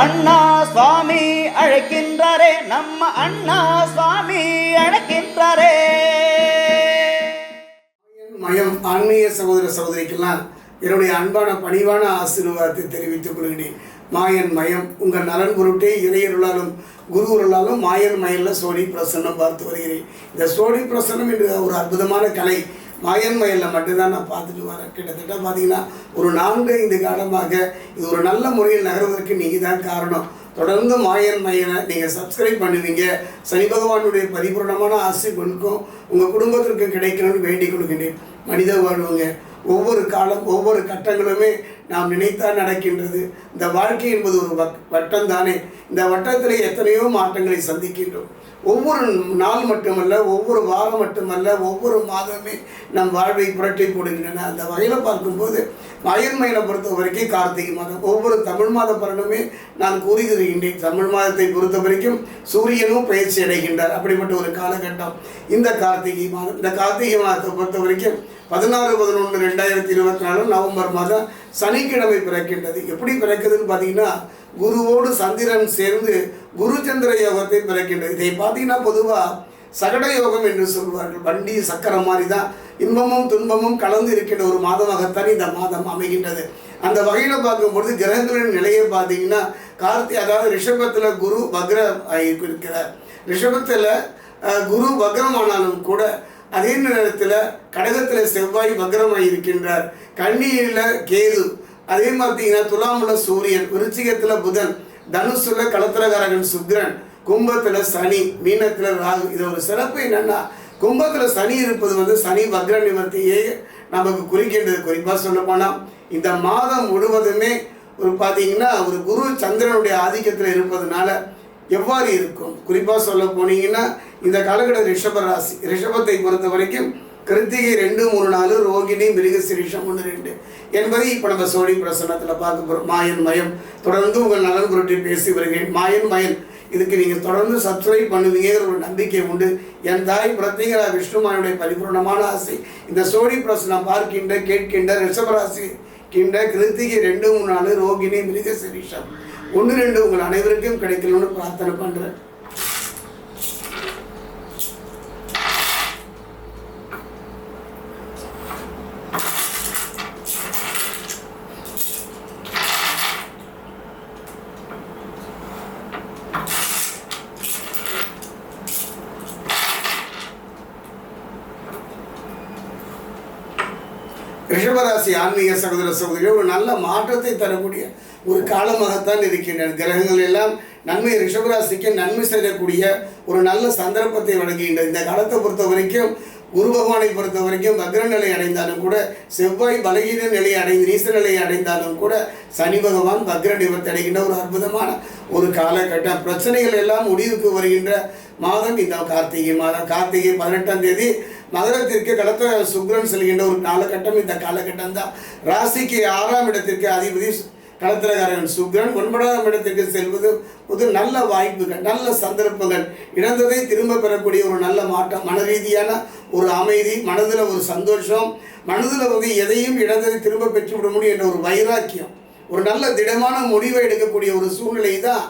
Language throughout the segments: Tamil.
அண்ணா சுவாமி அழைக்கின்றாரே நம்ம அண்ணா சுவாமி அழைக்கின்றாரே. மயம் ஆன்மீக சகோதர சகோதரிக்கெல்லாம் என்னுடைய அன்பான பணிவான ஆசீர்வாதத்தை தெரிவித்துக் கொள்கிறேன். மாயன் மயம் உங்கள் நலன் பொருட்டே இறையருளாலும் குருவருளாலும் மாயன் மயலில் சோனி பிரசன்னம் பார்த்து வருகிறேன். இந்த சோனி பிரசன்னம் என்ற ஒரு அற்புதமான கலை மாயன் மயலில் மட்டும்தான் நான் பார்த்துட்டு வரேன். கிட்டத்தட்ட பார்த்தீங்கன்னா ஒரு நான்கு ஐந்து காலமாக இது ஒரு நல்ல முறையில் நகர்வதற்கு நீங்கள் தான் காரணம். தொடர்ந்து மாயன் மையனை நீங்கள் சப்ஸ்கிரைப் பண்ணுவீங்க. சனி பகவானுடைய பரிபூர்ணமான ஆசை உங்கள் குடும்பத்திற்கு கிடைக்கணும்னு வேண்டிக் கொள்கின்றேன். மனித வாழ்வுங்க ஒவ்வொரு காலம் ஒவ்வொரு கட்டங்களுமே நாம் நினைத்தால் நடக்கின்றது. இந்த வாழ்க்கை என்பது ஒரு வட்டம் தானே இந்த வட்டத்தில் எத்தனையோ மாற்றங்களை சந்திக்கின்றோம். ஒவ்வொரு நாள் மட்டுமல்ல ஒவ்வொரு வாரம் மட்டுமல்ல ஒவ்வொரு மாதமே நம் வாழ்வை புரட்டி போடுகின்றன. அந்த வகையில் பார்க்கும்போது மயன்மையினை பொறுத்த வரைக்கும் கார்த்திகை மாதம். ஒவ்வொரு தமிழ் மாத பலனுமே நான் கூறுகிறேன் தமிழ் மாதத்தை பொறுத்த வரைக்கும் சூரியனும் பயிற்சி அடைகின்றார். அப்படிப்பட்ட ஒரு காலகட்டம். இந்த கார்த்திகை மாதம் இந்த கார்த்திகை மாதத்தை பொறுத்த வரைக்கும் பதினாறு பதினொன்று ரெண்டாயிரத்தி இருபத்தி நாலு நவம்பர் மாதம் சனிக்கிழமை பிறக்கின்றது. எப்படி பிறக்குதுன்னு பார்த்தீங்கன்னா குருவோடு சந்திரன் சேர்ந்து குரு சந்திர யோகத்தை பிறக்கின்றது. இதை பார்த்தீங்கன்னா பொதுவாக சகட யோகம் என்று சொல்வார்கள். வண்டி சக்கரம் மாதிரி தான் இன்பமும் துன்பமும் கலந்து இருக்கின்ற ஒரு மாதமாகத்தான் இந்த மாதம் அமைகின்றது. அந்த வகையில் பார்க்கும்பொழுது கிரகங்களின் நிலையை பார்த்தீங்கன்னா கார்த்தி அதாவது ரிஷபத்தில் குரு வக்ர இருக்கிறார். ரிஷபத்தில் குரு பக்ரம் வக்ரமானாலும் கூட அதே நேரத்தில் கடகத்தில் செவ்வாய் வக்ரமாய் இருக்கின்றார் கண்ணியில் கேது. அதே பார்த்தீங்கன்னா துலாமுல சூரியன் விருச்சிகத்தில் புதன் தனுசுல கலத்திரகாரகன் சுக்ரன் கும்பத்தில் சனி மீனத்தில் ராகு. இது ஒரு சிறப்பு என்னென்னா கும்பத்தில் சனி இருப்பது வந்து சனி வக்ர நிவர்த்தியே நமக்கு குறிக்கின்றது. குறிப்பாக சொல்ல போனால் இந்த மாதம் முழுவதுமே ஒரு பார்த்தீங்கன்னா ஒரு குரு சந்திரனுடைய ஆதிக்கத்தில் இருப்பதுனால எவ்வாறு இருக்கும்? குறிப்பாக சொல்ல போனீங்கன்னா இந்த காலகட்ட ரிஷப ராசி ரிஷபத்தை பொறுத்த வரைக்கும் கிருத்திகை ரெண்டு மூணு நாலு ரோகிணி மிருகசிரீஷம் ஒன்று ரெண்டு என்பதை இப்போ நம்ம சோழி பிரசனத்தில் பார்க்க போகிறோம் மாயன் மயம். தொடர்ந்து உங்கள் நலன் பொருட்டி பேசி வருகிறேன். மாயன் மயன். இதுக்கு நீங்கள் தொடர்ந்து சப்ஸ்கிரைப் பண்ணுவீங்கிற ஒரு நம்பிக்கை உண்டு. என் தாய் பிரத்யேகரா விஷ்ணுமானுடைய பரிபூர்ணமான ஆசை. இந்த சோழி பிரசனம் பார்க்கின்ற கேட்கின்ற ரிஷபராசி கின்ற கிருத்திகை ரெண்டு மூணு நாலு ரோகிணி மிருகசிரிஷம் ஒன்று ரெண்டு உங்கள் அனைவருக்கும் கிடைக்கணும்னு பிரார்த்தனை பண்ணுறேன் ரிஷபராசி ஆன்மீக சகோதர சகோதரிகள் ஒரு நல்ல மாற்றத்தை தரக்கூடிய ஒரு காலமாகத்தான் இருக்கின்றன. கிரகங்கள் எல்லாம் நன்மை ரிஷபராசிக்கு நன்மை செய்யக்கூடிய ஒரு நல்ல சந்தர்ப்பத்தை வழங்குகின்றன இந்த காலத்தை பொறுத்த வரைக்கும் குரு பகவானை பொறுத்த வரைக்கும் வக்ர நிலை அடைந்தாலும் கூட செவ்வாய் பலகீன நிலை அடைந்து நீச நிலை அடைந்தாலும் கூட சனி பகவான் வக்ர நிவர்த்தி அடைகின்ற ஒரு அற்புதமான ஒரு காலகட்டம். பிரச்சனைகள் எல்லாம் முடிவுக்கு வருகின்ற மாதம் இந்த கார்த்திகை மாதம். கார்த்திகை பதினெட்டாம் தேதி மகரத்திற்கு கடத்த சுக்கிரன் செல்கின்ற ஒரு காலகட்டம். இந்த காலகட்டம் தான் ராசிக்கு ஆறாம் இடத்திற்கு அதிபதி களத்திரகாரன் சுக்ரன் ஒன்பதாம் இடத்திற்கு செல்வது ஒரு நல்ல வாய்ப்புகள் நல்ல சந்தர்ப்பங்கள். இழந்ததை திரும்ப பெறக்கூடிய ஒரு நல்ல மாற்றம் மன ரீதியான ஒரு அமைதி மனதில் ஒரு சந்தோஷம் மனதில் வந்து எதையும் இழந்ததை திரும்ப பெற்றுவிட முடியும் என்ற ஒரு வைராக்கியம். ஒரு நல்ல திடமான முடிவை எடுக்கக்கூடிய ஒரு சூழ்நிலை தான்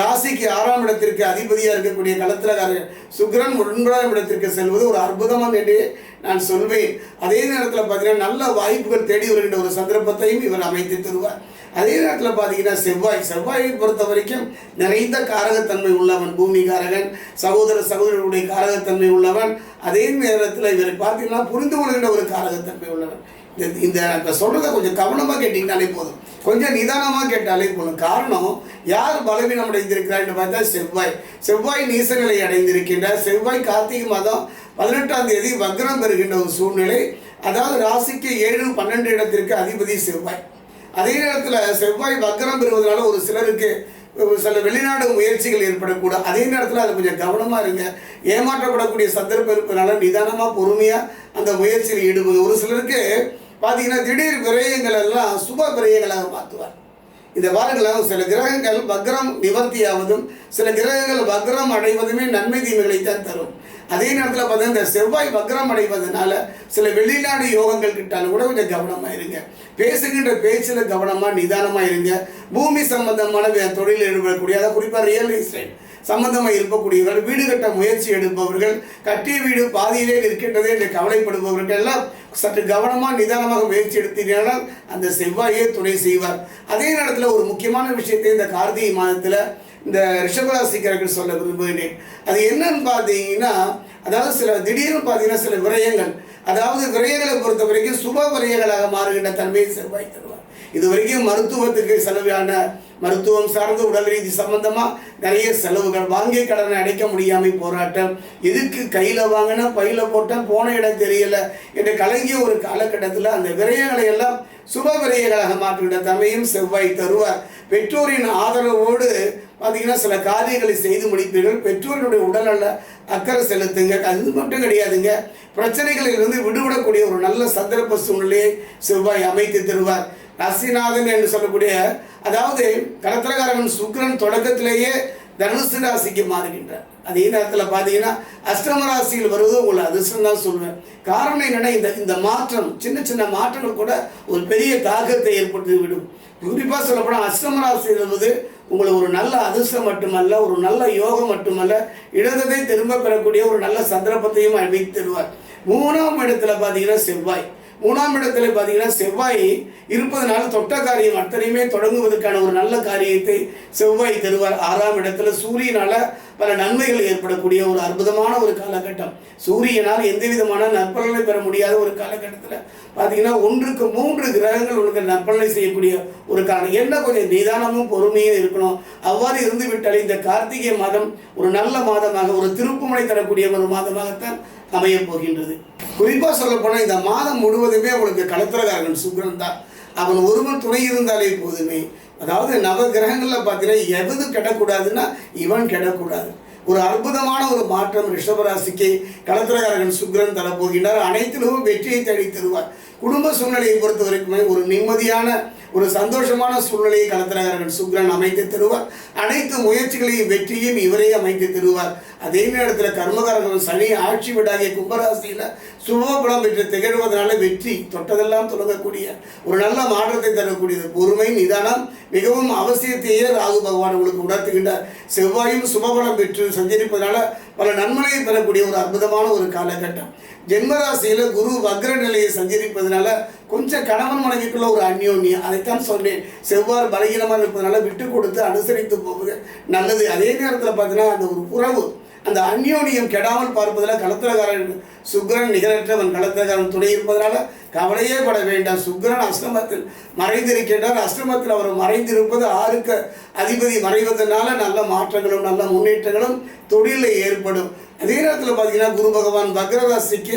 ராசிக்கு ஆறாம் இடத்திற்கு அதிபதியாக இருக்கக்கூடிய களத்திரக்காரர் சுக்கிரன் ஒன்பதாம் இடத்திற்கு செல்வது ஒரு அற்புதமான என்று நான் சொல்வேன். அதே நேரத்தில் பார்த்தீங்கன்னா நல்ல வாய்ப்புகள் தேடி வருகின்ற ஒரு சந்தர்ப்பத்தையும் இவர் அமைத்து தருவார். அதே நேரத்தில் பார்த்தீங்கன்னா செவ்வாய் செவ்வாயை பொறுத்த வரைக்கும் நிறைந்த காரகத்தன்மை உள்ளவன் பூமி காரகன் சகோதர சகோதரர்களுடைய காரகத்தன்மை உள்ளவன். அதே நேரத்தில் இவரை பார்த்தீங்கன்னா புரிந்து கொள்கின்ற ஒரு காரகத்தன்மை உள்ளவன். இந்த இந்த இப்போ சொல்கிறத கொஞ்சம் கவனமாக கேட்டிங்கனாலே போதும். கொஞ்சம் நிதானமாக கேட்டாலே போதும். காரணம் யார் பலவீனம் அடைந்திருக்கிறார் பார்த்தா செவ்வாய். செவ்வாய் நீசநிலை அடைந்திருக்கின்றார். செவ்வாய் கார்த்திகை மாதம் பதினெட்டாம் தேதி வக்ரம் பெறுகின்ற ஒரு சூழ்நிலை. அதாவது ராசிக்கு ஏழு பன்னெண்டு இடத்திற்கு அதிபதி செவ்வாய். அதே நேரத்தில் செவ்வாய் வக்ரம் பெறுவதனால ஒரு சிலருக்கு சில வெளிநாடு முயற்சிகள் ஏற்படக்கூடும். அதே நேரத்தில் அது கொஞ்சம் கவனமாக இருங்க. ஏமாற்றப்படக்கூடிய சந்தர்ப்பம் இருப்பதனால நிதானமாக பொறுமையாக அந்த முயற்சியில் ஈடுபது ஒரு சிலருக்கு பார்த்தீங்கன்னா திடீர் விரயங்கள் எல்லாம் சுப விரயங்களாக மாற்றுவார். இந்த வாரங்களாக சில கிரகங்கள் வக்ரம் நிவர்த்தியாவதும் சில கிரகங்கள் வக்ரம் அடைவதுமே நன்மை தீமைகளைத்தான் தரும். அதே நேரத்தில் பார்த்தீங்கன்னா இந்த செவ்வாய் வக்ரம் அடைவதனால சில வெளிநாடு யோகங்கள் கிட்டாலும் கூட கொஞ்சம் கவனமாக இருங்க. பேசுகின்ற பேச்சில் கவனமாக நிதானமாக இருங்க. பூமி சம்பந்தமான தொழில் ஈடுபடக்கூடிய அதை குறிப்பாக ரியல் எஸ்டேட் சம்பந்தமாக இருக்கக்கூடியவர்கள் வீடு கட்ட முயற்சி எடுப்பவர்கள் கட்டிய வீடு பாதியிலே இருக்கின்றதே என்று கவலைப்படுபவர்கள் எல்லாம் சற்று கவனமாக நிதானமாக முயற்சி எடுத்தீர்களால் அந்த செவ்வாயே துணை செய்வார். அதே நேரத்தில் ஒரு முக்கியமான விஷயத்தை இந்த கார்த்திகை மாதத்தில் இந்த ரிஷபராசிக்காரர்கள் சொல்ல விரும்புகிறேன் அது என்னன்னு பார்த்தீங்கன்னா அதாவது சில திடீர்னு பார்த்தீங்கன்னா சில விரயங்கள் அதாவது விரயங்களை பொறுத்த வரைக்கும் சுப விரயங்களாக மாறுகின்ற தன்மையை செவ்வாய் தருவார். இது வரைக்கும் மருத்துவத்துக்கு செலவான மருத்துவம் சார்ந்த உடல் ரீதி சம்பந்தமா நிறைய செலவுகள் வாங்கிய கடனை அடைக்க முடியாமை போராட்டம் எதுக்கு கையில் வாங்கினா பையில போட்டேன் போன இடம் தெரியல என்று கலங்கிய ஒரு காலகட்டத்தில் அந்த விரயங்களை எல்லாம் சுப விரயங்களாக மாற்றிவிட தமையும் செவ்வாய் தருவார். பெற்றோரின் ஆதரவோடு பார்த்தீங்கன்னா சில காரியங்களை செய்து முடிப்பீர்கள். பெற்றோர்களுடைய உடல்நல அக்கறை செலுத்துங்க. அது மட்டும் கிடையாதுங்க. பிரச்சனைகளிலிருந்து விடுபடக்கூடிய ஒரு நல்ல சந்தர்ப்ப சூழ்நிலையை செவ்வாய் அமைத்து தருவார். ராசிநாதன் என்று சொல்லக்கூடிய அதாவது கடத்திரகாரன் சுக்கிரன் தொடக்கத்திலேயே தனுசு ராசிக்கு மாறுகின்றார். அதே நேரத்தில் பார்த்தீங்கன்னா அஷ்டம ராசியில் வருவது உங்களை அதிர்ஷ்டம் தான் சொல்லுவேன் காரணம் என்னென்னா இந்த இந்த மாற்றம் சின்ன சின்ன மாற்றங்கள் கூட ஒரு பெரிய தாக்கத்தை ஏற்படுத்தி விடும். குறிப்பாக சொல்லப்போனால் அஷ்டம ராசியில் வருவது உங்களை ஒரு நல்ல அதிர்ஷ்டம் மட்டுமல்ல ஒரு நல்ல யோகம் மட்டுமல்ல இடத்தை திரும்ப பெறக்கூடிய ஒரு நல்ல சந்தர்ப்பத்தையும் அமைத்து தருவார். மூணாம் இடத்துல பார்த்தீங்கன்னா செவ்வாய். மூணாம் இடத்துல பார்த்தீங்கன்னா செவ்வாய் இருப்பதனால தொட்ட காரியம் அத்தனையுமே தொடங்குவதற்கான ஒரு நல்ல காரியத்தை செவ்வாய் தருவார். ஆறாம் இடத்துல சூரியனால பல நன்மைகள் ஏற்படக்கூடிய ஒரு அற்புதமான ஒரு காலகட்டம். சூரியனால் எந்த விதமான நற்பலனை பெற முடியாத ஒரு காலகட்டத்தில் பார்த்தீங்கன்னா ஒன்றுக்கு மூன்று கிரகங்கள் உனக்கு நற்பலனை செய்யக்கூடிய ஒரு காரணம் என்ன கொஞ்சம் நிதானமும் பொறுமையும் இருக்கணும். அவ்வாறு இருந்து விட்டால் இந்த கார்த்திகை மாதம் ஒரு நல்ல மாதமாக ஒரு திருப்புமனை தரக்கூடிய ஒரு மாதமாகத்தான் அமையப் போகின்றது. குறிப்பாக சொல்லப்போனால் இந்த மாதம் முழுவதுமே உங்களுக்கு கலத்திரகாரன் சுக்ரன் தான். அவன் ஒருவன் துணை இருந்தாலே போதுமே. அதாவது நவ கிரகங்களில் பார்த்தீங்கன்னா எவது கெடக்கூடாதுன்னா இவன் கெடக்கூடாது. ஒரு அற்புதமான ஒரு மாற்றம் ரிஷபராசிக்கு கலத்திரகாரகன் சுக்கிரன் தரப்போகின்றார். அனைத்திலும் வெற்றியை தேடி தருவார். குடும்ப சூழ்நிலையை பொறுத்த வரைக்குமே ஒரு நிம்மதியான ஒரு சந்தோஷமான சூழ்நிலையை களத்திரகாரகன் சுக்ரன் அமைத்து தருவார். அனைத்து முயற்சிகளையும் வெற்றியும் இவரே அமைத்து தருவார். அதே நேரத்தில் கர்மகாரர்கள் சனி ஆட்சி விடாகிய கும்பராசியில் சுபபலம் பெற்று திகழ்வதனால வெற்றி தொட்டதெல்லாம் தொடங்கக்கூடிய ஒரு நல்ல மாற்றத்தை தரக்கூடியது. பொறுமை நிதானம் மிகவும் அவசியத்தையே ராகு பகவான் உங்களுக்கு உணர்த்துகின்றார். செவ்வாயும் சுபபலம் பெற்று சஞ்சரிப்பதனால பல நன்மையை பெறக்கூடிய ஒரு அற்புதமான ஒரு காலகட்டம். ஜென்மராசியில் குரு வக்ர நிலையை சஞ்சரிப்பதனால கொஞ்சம் கணவன் மனைவிக்குள்ள ஒரு அந்யோன்யம் அதைத்தான் சொன்னேன். செவ்வாறு பலகீனமாக இருப்பதனால விட்டு கொடுத்து அனுசரித்து போவது நல்லது. அதே நேரத்தில் பார்த்தீங்கன்னா அந்த ஒரு உறவு அந்த அந்யோனியம் கெடாமல் பார்ப்பதில் களத்திரகாரன் சுக்கிரன் நிகரற்றவன் களத்திரகாரன் துணை இருப்பதனால கவலையே பட வேண்டாம். சுக்கிரன் அஷ்டமத்தில் மறைந்திருக்கின்றார். அஷ்டமத்தில் அவர் மறைந்திருப்பது ஆறுக்க அதிபதி மறைவதனால நல்ல மாற்றங்களும் நல்ல முன்னேற்றங்களும் தொழிலில் ஏற்படும். அதே நேரத்தில் பார்த்தீங்கன்னா குரு பகவான் பக்ரராசிக்கு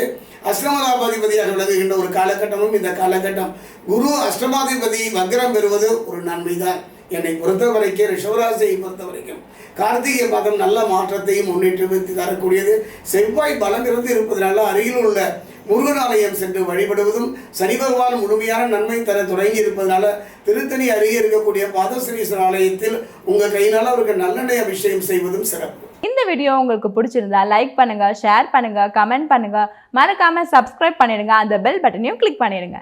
அஷ்டமலாபாதிபதியாக விளங்குகின்ற ஒரு காலகட்டமும் இந்த காலகட்டம். குரு அஷ்டமாதிபதி வக்ரம் பெறுவது ஒரு நன்மைதான். என்னை பொறுத்த வரைக்கும் ரிஷவராசியை பொறுத்த வரைக்கும் கார்த்திகை மாதம் நல்ல மாற்றத்தையும் முன்னேற்றத்தை தரக்கூடியது. செவ்வாய் பலம் இருப்பதனால அருகில் உள்ள முருகன் ஆலயம் சென்று வழிபடுவதும் சனி பகவான் முழுமையான நன்மை தர தொடங்கி இருப்பதனால திருத்தணி அருகே இருக்கக்கூடிய பாதசனீஸ்வரர் ஆலயத்தில் உங்கள் கையினால் அவருக்கு நல்லெண்ணெய் அபிஷேகம் செய்வதும் சிறப்பு. இந்த வீடியோ உங்களுக்கு பிடிச்சிருந்தா லைக் பண்ணுங்க ஷேர் பண்ணுங்க கமெண்ட் பண்ணுங்க. மறக்காம சப்ஸ்கிரைப் பண்ணிடுங்க. அந்த பெல் பட்டனையும் கிளிக் பண்ணிடுங்க.